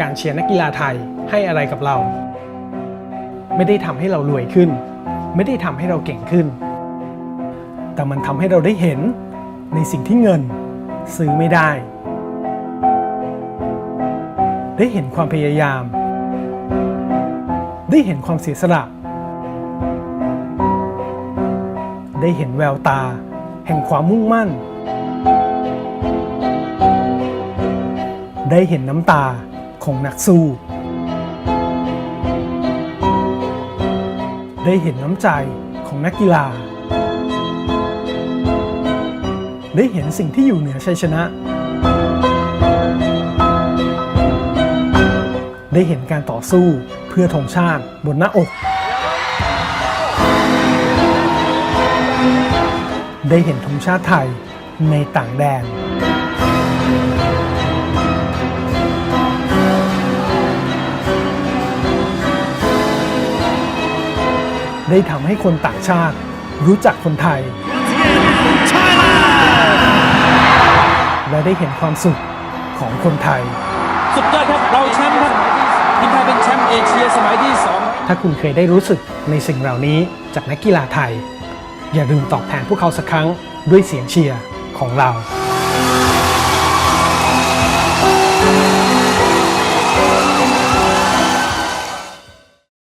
การเชียร์นักกีฬาไทยให้อะไรกับเรา ไม่ได้ทำให้เรารวยขึ้น ไม่ได้ทำให้เราเก่งขึ้น แต่มันทำให้เราได้เห็นในสิ่งที่เงินซื้อไม่ได้ ได้เห็นความพยายาม ได้เห็นความเสียสละ ได้เห็นแววตา แห่งความมุ่งมั่น ได้เห็นน้ำตา ของนักสู้ ได้เห็นน้ำใจของนักกีฬา ได้เห็นสิ่งที่อยู่เหนือชัยชนะ ได้เห็นการต่อสู้เพื่อธงชาติบนหน้าอกได้เห็นธงชาติไทยในต่างแดน ได้ทำให้คนต่างชาติ รู้จักคนไทย และได้เห็นความสุขของคนไทย สุดยอดครับ เราแชมป์ครับทีมไทยเป็นแชมป์เอเชียสมัยที่ 2 ถ้าคุณเคยได้รู้สึกในสิ่งเหล่านี้จากนักกีฬาไทย อย่าลืมตอบแทนพวกเขาสักครั้งด้วยเสียงเชียร์ของเรา